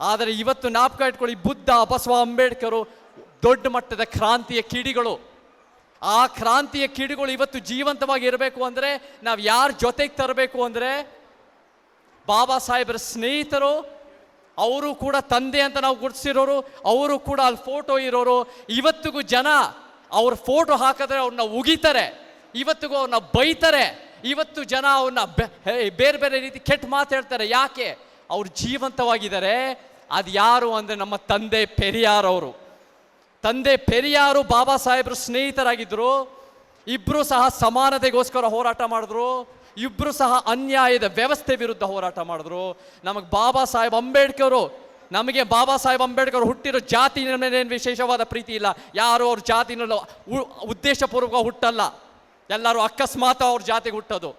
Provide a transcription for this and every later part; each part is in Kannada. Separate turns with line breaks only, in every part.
ಆದರೆ ಇವತ್ತು ಜ್ಞಾಪಕ ಇಟ್ಕೊಳ್ಳಿ, ಬುದ್ಧ, ಬಸವ ಅಂಬೇಡ್ಕರು ದೊಡ್ಡ ಮಟ್ಟದ ಕ್ರಾಂತಿಯ ಕಿಡಿಗಳು. ಆ ಕ್ರಾಂತಿಯ ಕಿಡಿಗಳು ಇವತ್ತು ಜೀವಂತವಾಗಿ ಇರಬೇಕು ಅಂದರೆ ನಾವು ಯಾರ ಜೊತೆಗೆ ತರಬೇಕು ಅಂದರೆ ಬಾಬಾ ಸಾಹೇಬರ ಸ್ನೇಹಿತರು, ಅವರು ಕೂಡ ತಂದೆ ಅಂತ ನಾವು ಗುರುತಿಸಿರೋರು, ಅವರು ಕೂಡ ಅಲ್ಲಿ ಫೋಟೋ ಇರೋರು. ಇವತ್ತಿಗೂ ಜನ ಅವ್ರ ಫೋಟೋ ಹಾಕಿದ್ರೆ ಅವ್ರನ್ನ ಉಗಿತಾರೆ, ಇವತ್ತಿಗೂ ಅವ್ರನ್ನ ಬೈತಾರೆ, ಇವತ್ತು ಜನ ಅವ್ರನ್ನ ಬೆ- ಬೇರೆ ಬೇರೆ ರೀತಿ ಕೆಟ್ಟ ಮಾತು ಹೇಳ್ತಾರೆ. ಯಾಕೆ? ಅವ್ರು ಜೀವಂತವಾಗಿದ್ದಾರೆ. ಅದು ಯಾರು ಅಂದರೆ ನಮ್ಮ ತಂದೆ ಪೆರಿಯಾರ್ ಅವರು. ತಂದೆ ಪೆರಿಯಾರು ಬಾಬಾ ಸಾಹೇಬರು ಸ್ನೇಹಿತರಾಗಿದ್ದರು ಇಬ್ಬರು ಸಹ ಸಮಾನತೆಗೋಸ್ಕರ ಹೋರಾಟ ಮಾಡಿದ್ರು. ಇಬ್ಬರು ಸಹ ಅನ್ಯಾಯದ ವ್ಯವಸ್ಥೆ ವಿರುದ್ಧ ಹೋರಾಟ ಮಾಡಿದ್ರು. ನಮಗೆ ಬಾಬಾ ಸಾಹೇಬ್ ಅಂಬೇಡ್ಕರು, ನಮಗೆ ಬಾಬಾ ಸಾಹೇಬ್ ಅಂಬೇಡ್ಕರ್ ಹುಟ್ಟಿರೋ ಜಾತಿ ಏನು ವಿಶೇಷವಾದ ಪ್ರೀತಿ ಇಲ್ಲ. ಯಾರು ಅವ್ರ ಜಾತಿನಲ್ಲೂ ಉದ್ದೇಶಪೂರ್ವಕ ಹುಟ್ಟಲ್ಲ. ಎಲ್ಲರೂ ಅಕಸ್ಮಾತ್ ಅವ್ರ ಜಾತಿಗೆ ಹುಟ್ಟೋದು.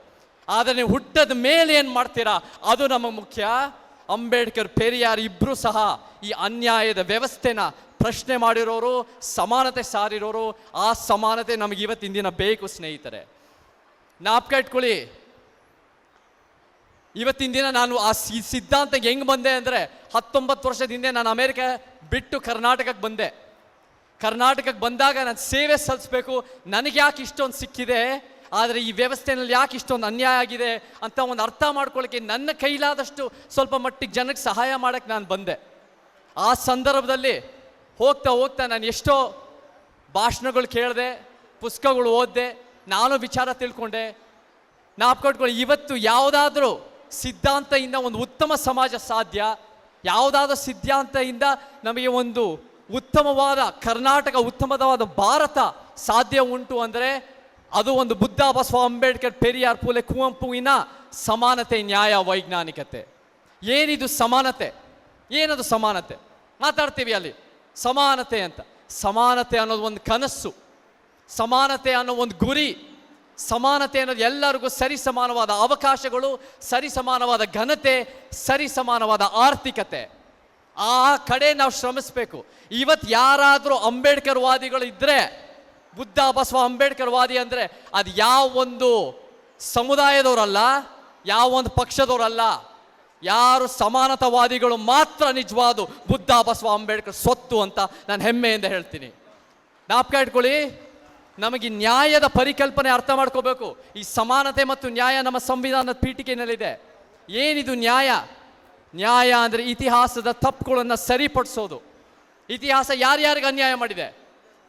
ಆದರೆ ನೀವು ಹುಟ್ಟದ ಮೇಲೆ ಏನು ಮಾಡ್ತೀರಾ? ಅದು ನಮಗೆ ಮುಖ್ಯ. ಅಂಬೇಡ್ಕರ್ ಪೆರಿಯಾರ್ ಇಬ್ಬರು ಸಹ ಈ ಅನ್ಯಾಯದ ವ್ಯವಸ್ಥೆನ ಪ್ರಶ್ನೆ ಮಾಡಿರೋರು, ಸಮಾನತೆ ಸಾರಿರೋರು, ಆ ಸಮಾನತೆ ನಮಗೆ ಇವತ್ತಿನ ದಿನ ಬೇಕು ಸ್ನೇಹಿತರೆ. ನಾಪ್ಕ ಇಟ್ಕೊಳ್ಳಿ. ಇವತ್ತಿನ ದಿನ ನಾನು ಆ ಸಿದ್ಧಾಂತಕ್ಕೆ ಹೆಂಗೆ ಬಂದೆ ಅಂದರೆ ಹತ್ತೊಂಬತ್ತು ವರ್ಷದ ಹಿಂದೆ ನಾನು ಅಮೇರಿಕ ಬಿಟ್ಟು ಕರ್ನಾಟಕಕ್ಕೆ ಬಂದೆ. ಕರ್ನಾಟಕಕ್ಕೆ ಬಂದಾಗ ನಾನು ಸೇವೆ ಸಲ್ಲಿಸ್ಬೇಕು. ನನಗೆ ಯಾಕೆ ಇಷ್ಟೊಂದು ಸಿಕ್ಕಿದೆ? ಆದರೆ ಈ ವ್ಯವಸ್ಥೆಯಲ್ಲಿ ಯಾಕೆ ಇಷ್ಟೊಂದು ಅನ್ಯಾಯ ಆಗಿದೆ ಅಂತ ಒಂದು ಅರ್ಥ ಮಾಡ್ಕೊಳ್ಳೋಕ್ಕೆ ನನ್ನ ಕೈಲಾದಷ್ಟು ಸ್ವಲ್ಪ ಮಟ್ಟಿಗೆ ಜನಕ್ಕೆ ಸಹಾಯ ಮಾಡೋಕ್ಕೆ ನಾನು ಬಂದೆ. ಆ ಸಂದರ್ಭದಲ್ಲಿ ಹೋಗ್ತಾ ಹೋಗ್ತಾ ನಾನು ಎಷ್ಟೋ ಭಾಷಣಗಳು ಕೇಳಿದೆ, ಪುಸ್ತಕಗಳು ಓದಿದೆ, ನಾನು ವಿಚಾರ ತಿಳ್ಕೊಂಡೆ. ನಾಪ್ಕೊಟ್ಕೊಳ್ಳಿ ಇವತ್ತು ಯಾವುದಾದ್ರೂ ಸಿದ್ಧಾಂತದಿಂದ ಒಂದು ಉತ್ತಮ ಸಮಾಜ ಸಾಧ್ಯ? ಯಾವುದಾದ್ರೂ ಸಿದ್ಧಾಂತದಿಂದ ನಮಗೆ ಒಂದು ಉತ್ತಮವಾದ ಕರ್ನಾಟಕ, ಉತ್ತಮವಾದ ಭಾರತ ಸಾಧ್ಯ ಉಂಟು ಅಂದರೆ ಅದು ಒಂದು ಬುದ್ಧ ಬಸವ ಅಂಬೇಡ್ಕರ್ ಪೆರಿಯಾರ್ ಪೂಲೆ ಕುವೆಂಪುವಿನ ಸಮಾನತೆ, ನ್ಯಾಯ, ವೈಜ್ಞಾನಿಕತೆ. ಏನಿದು ಸಮಾನತೆ? ಏನದು ಸಮಾನತೆ? ಮಾತಾಡ್ತೀವಿ ಅಲ್ಲಿ. ಸಮಾನತೆ ಅಂತ. ಸಮಾನತೆ ಅನ್ನೋದು ಒಂದು ಕನಸು. ಸಮಾನತೆ ಅನ್ನೋ ಒಂದು ಗುರಿ. ಸಮಾನತೆ ಅನ್ನೋದು ಎಲ್ಲರಿಗೂ ಸರಿ ಸಮಾನವಾದ ಅವಕಾಶಗಳು ಸರಿ ಸಮಾನವಾದ ಘನತೆ ಸರಿ ಸಮಾನವಾದ ಆರ್ಥಿಕತೆ. ಆ ಕಡೆ ನಾವು ಶ್ರಮಿಸಬೇಕು. ಇವತ್ತು ಯಾರಾದರೂ ಅಂಬೇಡ್ಕರ್ ವಾದಿಗಳು ಇದ್ದರೆ ಬುದ್ಧ ಬಸವ ಅಂಬೇಡ್ಕರ್ ವಾದಿ ಅಂದರೆ ಅದು ಯಾವ ಒಂದು ಸಮುದಾಯದವರಲ್ಲ, ಯಾವ ಒಂದು ಪಕ್ಷದವರಲ್ಲ, ಯಾರು ಸಮಾನತಾವಾದಿಗಳು ಮಾತ್ರ ನಿಜವಾದ ಬುದ್ಧ ಬಸವ ಅಂಬೇಡ್ಕರ್ ಸ್ವತ್ತು ಅಂತ ನಾನು ಹೆಮ್ಮೆಯಿಂದ ಹೇಳ್ತೀನಿ. ನಾಪ್ಕ ಇಟ್ಕೊಳ್ಳಿ, ನಮಗೆ ನ್ಯಾಯದ ಪರಿಕಲ್ಪನೆ ಅರ್ಥ ಮಾಡ್ಕೋಬೇಕು. ಈ ಸಮಾನತೆ ಮತ್ತು ನ್ಯಾಯ ನಮ್ಮ ಸಂವಿಧಾನದ ಪೀಠಿಕೆಯಲ್ಲಿದೆ ಏನಿದು ನ್ಯಾಯ? ನ್ಯಾಯ ಅಂದರೆ ಇತಿಹಾಸದ ತಪ್ಪುಗಳನ್ನು ಸರಿಪಡಿಸೋದು. ಇತಿಹಾಸ ಯಾರ್ಯಾರಿಗೆ ಅನ್ಯಾಯ ಮಾಡಿದೆ?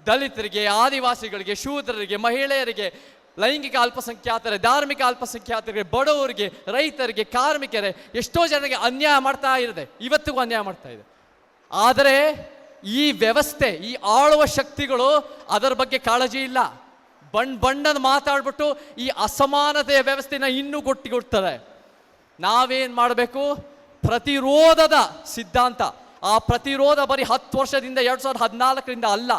ದಲಿತರಿಗೆ, ಆದಿವಾಸಿಗಳಿಗೆ, ಶೂದ್ರರಿಗೆ, ಮಹಿಳೆಯರಿಗೆ, ಲೈಂಗಿಕ ಅಲ್ಪಸಂಖ್ಯಾತರ ಧಾರ್ಮಿಕ ಅಲ್ಪಸಂಖ್ಯಾತರಿಗೆ, ಬಡವರಿಗೆ, ರೈತರಿಗೆ ಕಾರ್ಮಿಕರೇ ಎಷ್ಟೋ ಜನರಿಗೆ ಅನ್ಯಾಯ ಮಾಡ್ತಾ ಇರಿದೆ ಇವತ್ತಿಗೂ ಅನ್ಯಾಯ ಮಾಡ್ತಾ ಇದೆ. ಆದರೆ ಈ ವ್ಯವಸ್ಥೆ, ಈ ಆಳುವ ಶಕ್ತಿಗಳು ಅದರ ಬಗ್ಗೆ ಕಾಳಜಿ ಇಲ್ಲ. ಬಣ್ಣ ಬಣ್ಣದ ಮಾತಾಡ್ಬಿಟ್ಟು ಈ ಅಸಮಾನತೆಯ ವ್ಯವಸ್ಥೆನ ಇನ್ನೂ ಗೊಟ್ಟಿಗೊಡ್ತಾರೆ ನಾವೇನು ಮಾಡಬೇಕು? ಪ್ರತಿರೋಧದ ಸಿದ್ಧಾಂತ. ಆ ಪ್ರತಿರೋಧ ಬರೀ ಹತ್ತು ವರ್ಷದಿಂದ ಎರಡು ಸಾವಿರದ ಹದಿನಾಲ್ಕರಿಂದ ಅಲ್ಲ.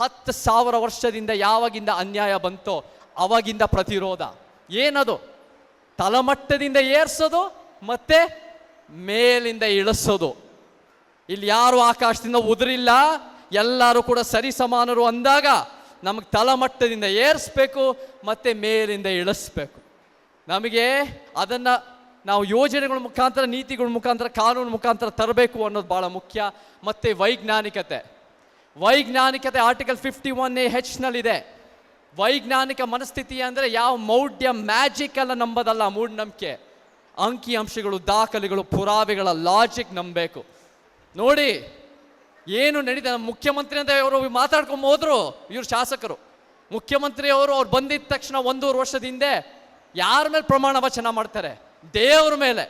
ಹತ್ತು ಸಾವಿರ ವರ್ಷದಿಂದ ಯಾವಾಗಿಂದ ಅನ್ಯಾಯ ಬಂತೋ ಅವಾಗಿಂದ ಪ್ರತಿರೋಧ. ಏನದು? ತಲಮಟ್ಟದಿಂದ ಏರ್ಸೋದು ಮತ್ತೆ ಮೇಲಿಂದ ಇಳಿಸೋದು. ಇಲ್ಲಿ ಯಾರು ಆಕಾಶದಿಂದ ಉದುರಿಲ್ಲ, ಎಲ್ಲರೂ ಕೂಡ ಸರಿ ಸಮಾನರು ಅಂದಾಗ ನಮಗೆ ತಲಮಟ್ಟದಿಂದ ಏರಿಸ್ಬೇಕು ಮತ್ತೆ ಮೇಲಿಂದ ಇಳಿಸ್ಬೇಕು. ನಮಗೆ ಅದನ್ನು ನಾವು ಯೋಜನೆಗಳ ಮುಖಾಂತರ, ನೀತಿಗಳ ಮುಖಾಂತರ, ಕಾನೂನು ಮುಖಾಂತರ ತರಬೇಕು ಅನ್ನೋದು ಭಾಳ ಮುಖ್ಯ, ಮತ್ತು ವೈಜ್ಞಾನಿಕತೆ. ವೈಜ್ಞಾನಿಕತೆ ಆರ್ಟಿಕಲ್ ಫಿಫ್ಟಿ ಒನ್ ಎ ಹೆಚ್ನಲ್ಲಿದೆ ವೈಜ್ಞಾನಿಕ ಮನಸ್ಥಿತಿ ಅಂದರೆ ಯಾವ ಮೌಢ್ಯ ಮ್ಯಾಜಿಕ್ ಎಲ್ಲ ನಂಬೋದಲ್ಲ ಮೂಢನಂಬಿಕೆ. ಅಂಕಿ ಅಂಶಗಳು ದಾಖಲೆಗಳು, ಪುರಾವೆಗಳ ಲಾಜಿಕ್ ನಂಬಬೇಕು. ನೋಡಿ, ಏನು ನಡೀತ ಮುಖ್ಯಮಂತ್ರಿ ಅಂತ ಇವರು ಮಾತಾಡ್ಕೊಂಡು ಹೋದ್ರು ಇವ್ರು ಶಾಸಕರು. ಮುಖ್ಯಮಂತ್ರಿ ಅವರು ಬಂದಿದ್ದ ತಕ್ಷಣ ಒಂದೂವರೆ ವರ್ಷದ ಹಿಂದೆ ಯಾರ ಮೇಲೆ ಪ್ರಮಾಣ ವಚನ ಮಾಡ್ತಾರೆ? ದೇವ್ರ ಮೇಲೆ.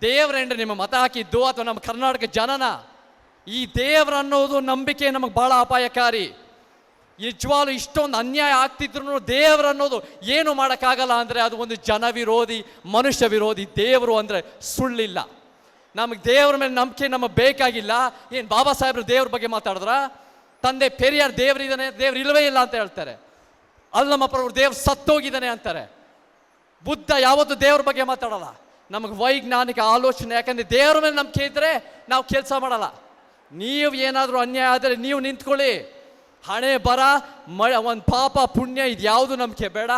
ದೇವರೇನ್ರಿ ನಿಮ್ಮ ಮತ ಹಾಕಿದ್ದು ಅಥವಾ ನಮ್ಮ ಕರ್ನಾಟಕ ಜನನ? ಈ ದೇವ್ರ ಅನ್ನೋದು ನಂಬಿಕೆ ನಮಗೆ ಬಹಳ ಅಪಾಯಕಾರಿ. ನಿಜವಾಗ್ಲು ಇಷ್ಟೊಂದು ಅನ್ಯಾಯ ಆಗ್ತಿದ್ರು ದೇವ್ರು ಅನ್ನೋದು ಏನು ಮಾಡೋಕ್ಕಾಗಲ್ಲ ಅಂದರೆ ಅದು ಒಂದು ಜನ ವಿರೋಧಿ, ಮನುಷ್ಯ ವಿರೋಧಿ, ದೇವರು ಅಂದರೆ ಸುಳ್ಳಿಲ್ಲ. ನಮಗೆ ದೇವ್ರ ಮೇಲೆ ನಂಬಿಕೆ ನಮಗೆ ಬೇಕಾಗಿಲ್ಲ. ಏನು ಬಾಬಾ ಸಾಹೇಬ್ರು ದೇವ್ರ ಬಗ್ಗೆ ಮಾತಾಡಿದ್ರ? ತಂದೆ ಪೆರಿಯಾರ್ ದೇವರಿದ್ದಾನೆ ದೇವ್ರು ಇಲ್ಲವೇ ಇಲ್ಲ ಅಂತ ಹೇಳ್ತಾರೆ. ಅಲ್ಲಿ ನಮ್ಮ ದೇವ್ರು ಸತ್ತೋಗಿದ್ದಾನೆ ಅಂತಾರೆ. ಬುದ್ಧ ಯಾವತ್ತೂ ದೇವ್ರ ಬಗ್ಗೆ ಮಾತಾಡಲ್ಲ. ನಮಗೆ ವೈಜ್ಞಾನಿಕ ಆಲೋಚನೆ, ಯಾಕಂದರೆ ದೇವ್ರ ಮೇಲೆ ನಂಬಿಕೆ ಇದ್ದರೆ ನಾವು ಕೆಲಸ ಮಾಡಲ್ಲ. ನೀವು ಏನಾದರೂ ಅನ್ಯಾಯ ಆದರೆ ನೀವು ನಿಂತ್ಕೊಳ್ಳಿ. ಹಣೆ ಬರ, ಮ ಒಂದು ಪಾಪ ಪುಣ್ಯ ಇದು ಯಾವುದು ನಂಬಿಕೆ ಬೇಡ.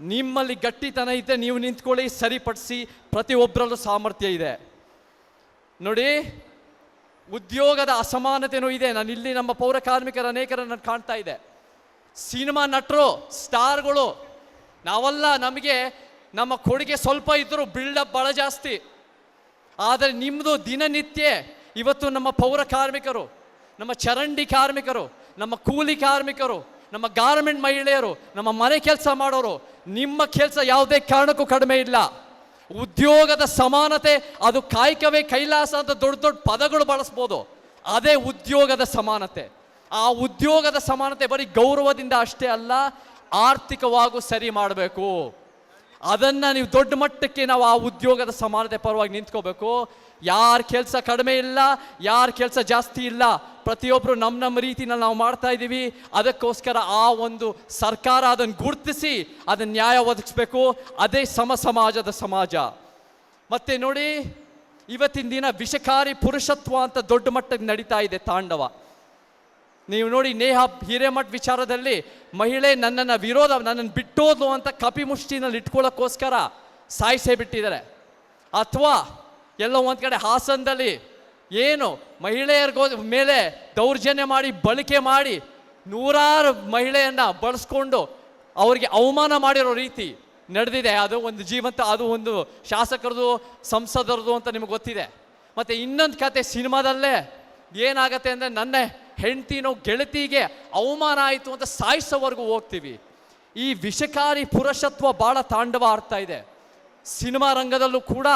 ನಿಮ್ಮಲ್ಲಿ ಗಟ್ಟಿತನ ಇದ್ದರೆ ನೀವು ನಿಂತ್ಕೊಳ್ಳಿ, ಸರಿಪಡಿಸಿ ಪ್ರತಿಯೊಬ್ಬರಲ್ಲೂ ಸಾಮರ್ಥ್ಯ ಇದೆ. ನೋಡಿ, ಉದ್ಯೋಗದ ಅಸಮಾನತೆಯೂ ಇದೆ. ನಾನು ಇಲ್ಲಿ ನಮ್ಮ ಪೌರ ಕಾರ್ಮಿಕರ ಅನೇಕರನ್ನು ಕಾಣ್ತಾ ಇದೆ. ಸಿನಿಮಾ ನಟರು, ಸ್ಟಾರ್ಗಳು, ನಾವೆಲ್ಲ ನಮಗೆ ನಮ್ಮ ಕೊಡುಗೆ ಸ್ವಲ್ಪ ಇದ್ದರೂ ಬಿಲ್ಡಪ್ ಭಾಳ ಜಾಸ್ತಿ. ಆದರೆ ನಿಮ್ಮದು ದಿನನಿತ್ಯ ಇವತ್ತು ನಮ್ಮ ಪೌರ ಕಾರ್ಮಿಕರು, ನಮ್ಮ ಚರಂಡಿ ಕಾರ್ಮಿಕರು, ನಮ್ಮ ಕೂಲಿ ಕಾರ್ಮಿಕರು, ನಮ್ಮ ಗಾರ್ಮೆಂಟ್ ಮಹಿಳೆಯರು, ನಮ್ಮ ಮನೆ ಕೆಲಸ ಮಾಡೋರು, ನಿಮ್ಮ ಕೆಲಸ ಯಾವುದೇ ಕಾರಣಕ್ಕೂ ಕಡಿಮೆ ಇಲ್ಲ. ಉದ್ಯೋಗದ ಸಮಾನತೆ, ಅದು ಕಾಯಕವೇ ಕೈಲಾಸ ಅಂತ ದೊಡ್ಡ ದೊಡ್ಡ ಪದಗಳು ಬಳಸ್ಬೋದು. ಅದೇ ಉದ್ಯೋಗದ ಸಮಾನತೆ. ಆ ಉದ್ಯೋಗದ ಸಮಾನತೆ ಬರೀ ಗೌರವದಿಂದ ಅಷ್ಟೇ ಅಲ್ಲ, ಆರ್ಥಿಕವಾಗೂ ಸರಿ ಮಾಡಬೇಕು. ಅದನ್ನು ನೀವು ದೊಡ್ಡ ಮಟ್ಟಕ್ಕೆ ನಾವು ಆ ಉದ್ಯೋಗದ ಸಮಾನತೆ ಪರವಾಗಿ ನಿಂತ್ಕೋಬೇಕು. ಯಾರ ಕೆಲಸ ಕಡಿಮೆ ಇಲ್ಲ, ಯಾರ ಕೆಲಸ ಜಾಸ್ತಿ ಇಲ್ಲ ಪ್ರತಿಯೊಬ್ಬರು ನಮ್ಮ ನಮ್ಮ ರೀತಿನಲ್ಲಿ ನಾವು ಮಾಡ್ತಾ ಇದ್ದೀವಿ ಅದಕ್ಕೋಸ್ಕರ ಆ ಒಂದು ಸರ್ಕಾರ ಅದನ್ನು ಗುರುತಿಸಿ ಅದನ್ನು ನ್ಯಾಯ ಒದಗಿಸ್ಬೇಕು. ಅದೇ ಸಮ ಸಮಾಜದ ಸಮಾಜ. ಮತ್ತೆ ನೋಡಿ, ಇವತ್ತಿನ ದಿನ ವಿಷಕಾರಿ ಪುರುಷತ್ವ ಅಂತ ದೊಡ್ಡ ಮಟ್ಟಕ್ಕೆ ನಡೀತಾ ಇದೆ ತಾಂಡವ. ನೀವು ನೋಡಿ ನೇಹ ಹಿರೇಮಠ ವಿಚಾರದಲ್ಲಿ, ಮಹಿಳೆ ನನ್ನನ್ನು ವಿರೋಧ ನನ್ನನ್ನು ಬಿಟ್ಟೋದ್ಲು ಅಂತ ಕಪಿ ಮುಷ್ಟಿನಲ್ಲಿ ಇಟ್ಕೊಳ್ಳೋಕ್ಕೋಸ್ಕರ ಸಾಯಿಸೇ ಬಿಟ್ಟಿದ್ದಾರೆ. ಅಥವಾ ಎಲ್ಲೋ ಒಂದು ಕಡೆ ಹಾಸನದಲ್ಲಿ ಏನು ಮಹಿಳೆಯರಿಗೋ ಮೇಲೆ ದೌರ್ಜನ್ಯ ಮಾಡಿ, ಬಳಕೆ ಮಾಡಿ ನೂರಾರು ಮಹಿಳೆಯನ್ನು ಬಳಸ್ಕೊಂಡು ಅವರಿಗೆ ಅವಮಾನ ಮಾಡಿರೋ ರೀತಿ ನಡೆದಿದೆ. ಅದು ಒಂದು ಜೀವಂತ, ಅದು ಒಂದು ಶಾಸಕರದು, ಸಂಸದರದು ಅಂತ ನಿಮಗೆ ಗೊತ್ತಿದೆ. ಮತ್ತು ಇನ್ನೊಂದು ಕತೆ ಸಿನಿಮಾದಲ್ಲೇ ಏನಾಗತ್ತೆ ಅಂದರೆ ನನ್ನ ಹೆಂಡ್ತಿನೋ ಗೆಳತಿಗೆ ಅವಮಾನ ಆಯಿತು ಅಂತ ಸಾಯಿಸೋವರೆಗೂ ಹೋಗ್ತೀವಿ. ಈ ವಿಷಕಾರಿ ಪುರುಷತ್ವ ಭಾಳ ತಾಂಡವ ಆಡ್ತಾ ಇದೆ. ಸಿನಿಮಾ ರಂಗದಲ್ಲೂ ಕೂಡ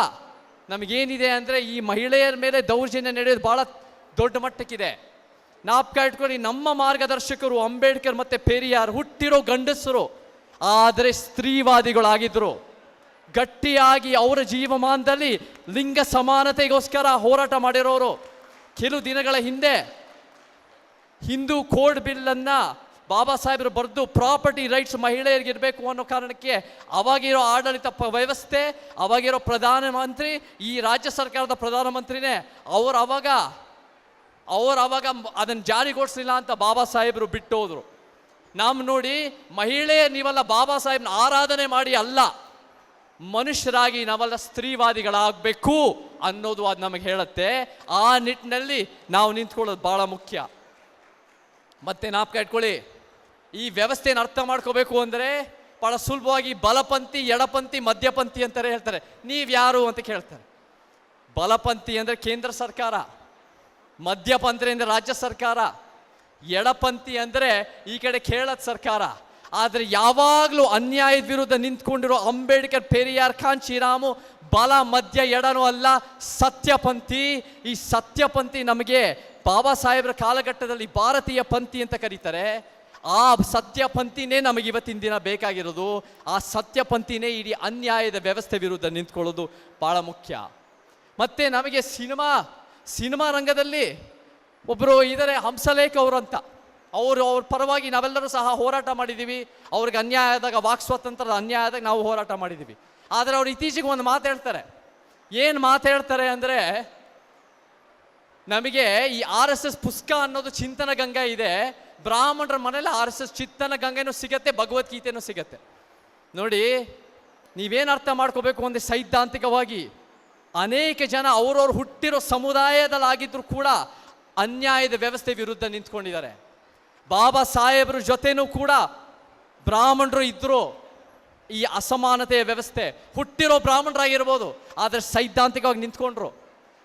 ನಮಗೇನಿದೆ ಅಂದರೆ ಈ ಮಹಿಳೆಯರ ಮೇಲೆ ದೌರ್ಜನ್ಯ ನಡೆಯೋದು ಭಾಳ ದೊಡ್ಡ ಮಟ್ಟಕ್ಕಿದೆ. ನಾಪ್ಕ ಇಟ್ಕೊಂಡು ನಮ್ಮ ಮಾರ್ಗದರ್ಶಕರು ಅಂಬೇಡ್ಕರ್ ಮತ್ತು ಪೆರಿಯಾರ್ ಹುಟ್ಟಿರೋ ಗಂಡಸರು, ಆದರೆ ಸ್ತ್ರೀವಾದಿಗಳಾಗಿದ್ದರು ಗಟ್ಟಿಯಾಗಿ ಅವರ ಜೀವಮಾನದಲ್ಲಿ ಲಿಂಗ ಸಮಾನತೆಗೋಸ್ಕರ ಹೋರಾಟ ಮಾಡಿರೋರು. ಕೆಲವು ದಿನಗಳ ಹಿಂದೆ ಹಿಂದೂ ಕೋಡ್ ಬಿಲ್ಲನ್ನು ಬಾಬಾ ಸಾಹೇಬರು ಬರೆದು ಪ್ರಾಪರ್ಟಿ ರೈಟ್ಸ್ ಮಹಿಳೆಯರಿಗೆ ಇರಬೇಕು ಅನ್ನೋ ಕಾರಣಕ್ಕೆ ಅವಾಗಿರೋ ಆಡಳಿತ ವ್ಯವಸ್ಥೆ, ಅವಾಗಿರೋ ಪ್ರಧಾನಮಂತ್ರಿ ಈ ರಾಜ್ಯ ಸರ್ಕಾರದ ಪ್ರಧಾನಮಂತ್ರಿನೇ ಅವರು ಅವಾಗ ಅವರು ಅವಾಗ ಅದನ್ನು ಜಾರಿಗೊಳಿಸಲಿಲ್ಲ ಅಂತ ಬಾಬಾ ಸಾಹೇಬರು ಬಿಟ್ಟು ಹೋದರು ನಾವು ನೋಡಿ ಮಹಿಳೆ ನೀವೆಲ್ಲ ಬಾಬಾ ಸಾಹೇಬ್ನ ಆರಾಧನೆ ಮಾಡಿ ಅಲ್ಲ, ಮನುಷ್ಯರಾಗಿ ನಾವೆಲ್ಲ ಸ್ತ್ರೀವಾದಿಗಳಾಗಬೇಕು ಅನ್ನೋದು ಅದು ನಮಗೆ ಹೇಳುತ್ತೆ. ಆ ನಿಟ್ಟಿನಲ್ಲಿ ನಾವು ನಿಂತ್ಕೊಳ್ಳೋದು ಭಾಳ ಮುಖ್ಯ. ಮತ್ತೆ ನಾಪ್ಕ ಇಟ್ಕೊಳ್ಳಿ. ಈ ವ್ಯವಸ್ಥೆಯನ್ನು ಅರ್ಥ ಮಾಡ್ಕೋಬೇಕು ಅಂದರೆ ಭಾಳ ಸುಲಭವಾಗಿ ಬಲಪಂಥಿ, ಎಡಪಂಥಿ, ಮಧ್ಯಪಂಥಿ ಅಂತಾರೆ ಹೇಳ್ತಾರೆ. ನೀವು ಯಾರು ಅಂತ ಕೇಳ್ತಾರೆ. ಬಲಪಂಥಿ ಅಂದರೆ ಕೇಂದ್ರ ಸರ್ಕಾರ, ಮಧ್ಯಪಂಥಿ ಅಂದರೆ ರಾಜ್ಯ ಸರ್ಕಾರ, ಎಡಪಂಥಿ ಅಂದರೆ ಈ ಕಡೆ ಕೇರಳದ ಸರ್ಕಾರ. ಆದರೆ ಯಾವಾಗಲೂ ಅನ್ಯಾಯದ ವಿರುದ್ಧ ನಿಂತ್ಕೊಂಡಿರೋ ಅಂಬೇಡ್ಕರ್, ಪೆರಿಯಾರ್, ಖಾನ್, ಶ್ರೀರಾಮು ಬಲ, ಮಧ್ಯ, ಎಡನೂ ಅಲ್ಲ, ಸತ್ಯಪಂಥಿ. ಈ ಸತ್ಯಪಂಥಿ ನಮಗೆ ಬಾಬಾ ಸಾಹೇಬ್ರ ಕಾಲಘಟ್ಟದಲ್ಲಿ ಭಾರತೀಯ ಪಂಥಿ ಅಂತ ಕರೀತಾರೆ. ಆ ಸತ್ಯಪಂಥಿನೇ ನಮಗೆ ಇವತ್ತಿನ ದಿನ ಬೇಕಾಗಿರೋದು, ಆ ಸತ್ಯಪಂಥಿನೇ ಇಡೀ ಅನ್ಯಾಯದ ವ್ಯವಸ್ಥೆ ವಿರುದ್ಧ ನಿಂತ್ಕೊಳ್ಳೋದು ಭಾಳ ಮುಖ್ಯ. ಮತ್ತು ನಮಗೆ ಸಿನಿಮಾ ಸಿನಿಮಾ ರಂಗದಲ್ಲಿ ಒಬ್ಬರು ಇದ್ದಾರೆ ಹಂಸಲೇಖ ಅವರು ಅಂತ ಅವರು ಅವ್ರ ಪರವಾಗಿ ನಾವೆಲ್ಲರೂ ಸಹ ಹೋರಾಟ ಮಾಡಿದ್ದೀವಿ ಅವ್ರಿಗೆ ಅನ್ಯಾಯ ಆದಾಗ ವಾಕ್ ಸ್ವಾತಂತ್ರ್ಯದ ಅನ್ಯಾಯ ಆದಾಗ ನಾವು ಹೋರಾಟ ಮಾಡಿದ್ದೀವಿ ಆದರೆ ಅವ್ರು ಇತ್ತೀಚೆಗೆ ಒಂದು ಮಾತು ಹೇಳ್ತಾರೆ. ಏನು ಮಾತು ಹೇಳ್ತಾರೆ ಅಂದರೆ, ನಮಗೆ ಈ ಆರ್ ಎಸ್ ಎಸ್ ಪುಸ್ತಕ ಅನ್ನೋದು ಚಿಂತನ ಗಂಗಾ ಇದೆ. ಬ್ರಾಹ್ಮಣರ ಮನೇಲಿ ಆರ್ ಎಸ್ ಎಸ್ ಚಿತ್ತನ ಗಂಗೆನೂ ಸಿಗತ್ತೆ, ಭಗವದ್ಗೀತೆನೂ ಸಿಗತ್ತೆ. ನೋಡಿ, ನೀವೇನು ಅರ್ಥ ಮಾಡ್ಕೋಬೇಕು ಅಂದರೆ ಸೈದ್ಧಾಂತಿಕವಾಗಿ? ಅನೇಕ ಜನ ಅವ್ರವ್ರು ಹುಟ್ಟಿರೋ ಸಮುದಾಯದಲ್ಲಾಗಿದ್ದರೂ ಕೂಡ ಅನ್ಯಾಯದ ವ್ಯವಸ್ಥೆ ವಿರುದ್ಧ ನಿಂತ್ಕೊಂಡಿದ್ದಾರೆ. ಬಾಬಾ ಸಾಹೇಬ್ರ ಜೊತೆನೂ ಕೂಡ ಬ್ರಾಹ್ಮಣರು ಇದ್ದರು ಈ ಅಸಮಾನತೆಯ ವ್ಯವಸ್ಥೆ. ಹುಟ್ಟಿರೋ ಬ್ರಾಹ್ಮಣರಾಗಿರ್ಬೋದು, ಆದರೆ ಸೈದ್ಧಾಂತಿಕವಾಗಿ ನಿಂತ್ಕೊಂಡ್ರು.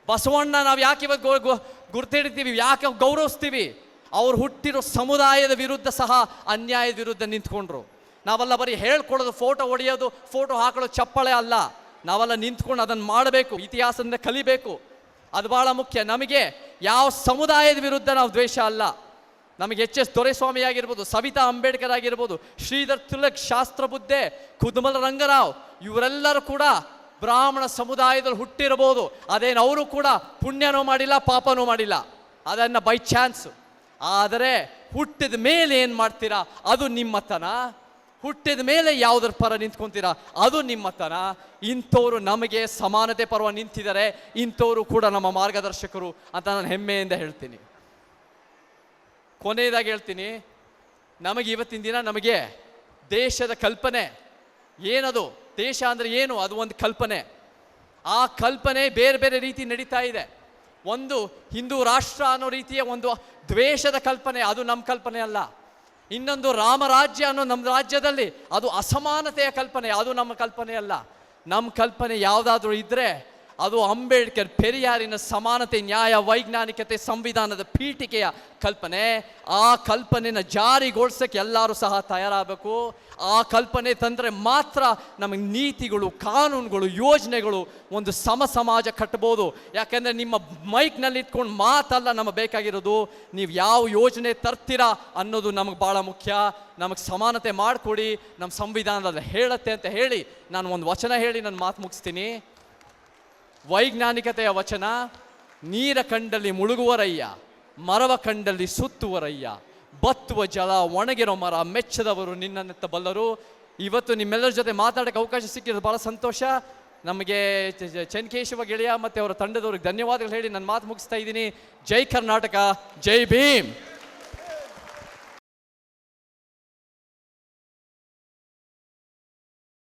ಬಸವಣ್ಣ, ನಾವು ಯಾಕೆ ಇವತ್ತು ಗುರ್ತಿಡ್ತೀವಿ? ಯಾಕೆ ಗೌರವಿಸ್ತೀವಿ? ಅವ್ರು ಹುಟ್ಟಿರೋ ಸಮುದಾಯದ ವಿರುದ್ಧ ಸಹ ಅನ್ಯಾಯದ ವಿರುದ್ಧ ನಿಂತ್ಕೊಂಡ್ರು. ನಾವೆಲ್ಲ ಬರೀ ಹೇಳ್ಕೊಡೋದು ಫೋಟೋ ಹೊಡೆಯೋದು ಫೋಟೋ ಹಾಕೊಳ್ಳೋದು ಚಪ್ಪಳೆ ಅಲ್ಲ. ನಾವೆಲ್ಲ ನಿಂತ್ಕೊಂಡು ಅದನ್ನು ಮಾಡಬೇಕು, ಇತಿಹಾಸದಿಂದ ಕಲಿಬೇಕು. ಅದು ಭಾಳ ಮುಖ್ಯ. ನಮಗೆ ಯಾವ ಸಮುದಾಯದ ವಿರುದ್ಧ ನಾವು ದ್ವೇಷ ಅಲ್ಲ. ನಮಗೆ ಎಚ್ ಎಸ್ ದೊರೆಸ್ವಾಮಿ ಆಗಿರ್ಬೋದು, ಸವಿತಾ ಅಂಬೇಡ್ಕರ್ ಆಗಿರ್ಬೋದು, ಶ್ರೀಧರ್ ತಿಲಕ್ ಶಾಸ್ತ್ರ ಬುದ್ಧೆ, ಕುದುಮಲ ರಂಗರಾವ್, ಇವರೆಲ್ಲರೂ ಕೂಡ ಬ್ರಾಹ್ಮಣ ಸಮುದಾಯದಲ್ಲಿ ಹುಟ್ಟಿರಬಹುದು. ಅದೇನು ಅವರು ಕೂಡ ಪುಣ್ಯನೂ ಮಾಡಿಲ್ಲ, ಪಾಪನೂ ಮಾಡಿಲ್ಲ. ಅದನ್ನು ಬೈ ಚಾನ್ಸ್ ಆದರೆ ಹುಟ್ಟಿದ ಮೇಲೆ ಏನು ಮಾಡ್ತೀರಾ? ಅದು ನಿಮ್ಮತನ. ಹುಟ್ಟಿದ ಮೇಲೆ ಯಾವುದರ ಪರ ನಿಂತ್ಕೊಂತೀರಾ? ಅದು ನಿಮ್ಮತನ. ಇಂಥವರು ನಮಗೆ ಸಮಾನತೆ ಪರವ ನಿಂತಿದ್ದಾರೆ. ಇಂಥವರು ಕೂಡ ನಮ್ಮ ಮಾರ್ಗದರ್ಶಕರು ಅಂತ ನಾನು ಹೆಮ್ಮೆಯಿಂದ ಹೇಳ್ತೀನಿ. ಕೊನೆಯದಾಗಿ ಹೇಳ್ತೀನಿ. ನಮಗೆ ಇವತ್ತಿನ ದಿನ ನಮಗೆ ದೇಶದ ಕಲ್ಪನೆ. ಏನದು? ದೇಶ ಅಂದರೆ ಏನು? ಅದು ಒಂದು ಕಲ್ಪನೆ. ಆ ಕಲ್ಪನೆ ಬೇರೆ ಬೇರೆ ರೀತಿ ನಡೀತಾ ಇದೆ. ಒಂದು ಹಿಂದೂ ರಾಷ್ಟ್ರ ಅನ್ನೋ ರೀತಿಯ ಒಂದು ದ್ವೇಷದ ಕಲ್ಪನೆ, ಅದು ನಮ್ಮ ಕಲ್ಪನೆ ಅಲ್ಲ. ಇನ್ನೊಂದು ರಾಮರಾಜ್ಯ ಅನ್ನೋ ನಮ್ಮ ರಾಜ್ಯದಲ್ಲಿ ಅದು ಅಸಮಾನತೆಯ ಕಲ್ಪನೆ, ಅದು ನಮ್ಮ ಕಲ್ಪನೆ ಅಲ್ಲ. ನಮ್ಮ ಕಲ್ಪನೆ ಯಾವುದಾದ್ರೂ ಇದ್ದರೆ ಅದು ಅಂಬೇಡ್ಕರ್ ಪೆರಿಯಾರಿನ ಸಮಾನತೆ, ನ್ಯಾಯ, ವೈಜ್ಞಾನಿಕತೆ, ಸಂವಿಧಾನದ ಪೀಠಿಕೆಯ ಕಲ್ಪನೆ. ಆ ಕಲ್ಪನೆನ ಜಾರಿಗೊಳಿಸೋಕ್ಕೆ ಎಲ್ಲರೂ ಸಹ ತಯಾರಾಗಬೇಕು. ಆ ಕಲ್ಪನೆ ತಂದರೆ ಮಾತ್ರ ನಮಗೆ ನೀತಿಗಳು, ಕಾನೂನುಗಳು, ಯೋಜನೆಗಳು ಒಂದು ಸಮ ಸಮಾಜ ಕಟ್ಬೋದು ಯಾಕೆಂದರೆ ನಿಮ್ಮ ಮೈಕ್ನಲ್ಲಿ ಇಟ್ಕೊಂಡು ಮಾತಲ್ಲ ನಮಗೆ ಬೇಕಾಗಿರೋದು. ನೀವು ಯಾವ ಯೋಜನೆ ತರ್ತೀರಾ ಅನ್ನೋದು ನಮಗೆ ಭಾಳ ಮುಖ್ಯ. ನಮಗೆ ಸಮಾನತೆ ಮಾಡಿಕೊಡಿ. ನಮ್ಮ ಸಂವಿಧಾನದಲ್ಲಿ ಹೇಳುತ್ತೆ ಅಂತ ಹೇಳಿ ನಾನು ಒಂದು ವಚನ ಹೇಳಿ ನನ್ನ ಮಾತು ಮುಗಿಸ್ತೀನಿ. ವೈಜ್ಞಾನಿಕತೆಯ ವಚನ, ನೀರ ಕಂಡಲ್ಲಿ ಮುಳುಗುವರಯ್ಯ, ಮರವ ಕಂಡಲ್ಲಿ ಸುತ್ತುವರಯ್ಯ, ಬತ್ತುವ ಜಲ ಒಣಗಿರೋ ಮರ ಮೆಚ್ಚದವರು ನಿನ್ನನ್ನೆತ್ತ ಬಲ್ಲರು. ಇವತ್ತು ನಿಮ್ಮೆಲ್ಲರ ಜೊತೆ ಮಾತಾಡೋಕ್ಕೆ ಅವಕಾಶ ಸಿಕ್ಕಿರೋದು ಭಾಳ ಸಂತೋಷ. ನಮಗೆ ಚೆನ್ಕೇಶವ ಗೆಳೆಯ ಮತ್ತು ಅವರ ತಂಡದವ್ರಿಗೆ ಧನ್ಯವಾದಗಳು ಹೇಳಿ ನನ್ನ ಮಾತು ಮುಗಿಸ್ತಾ ಇದ್ದೀನಿ. ಜೈ ಕರ್ನಾಟಕ, ಜೈ ಭೀಮ್.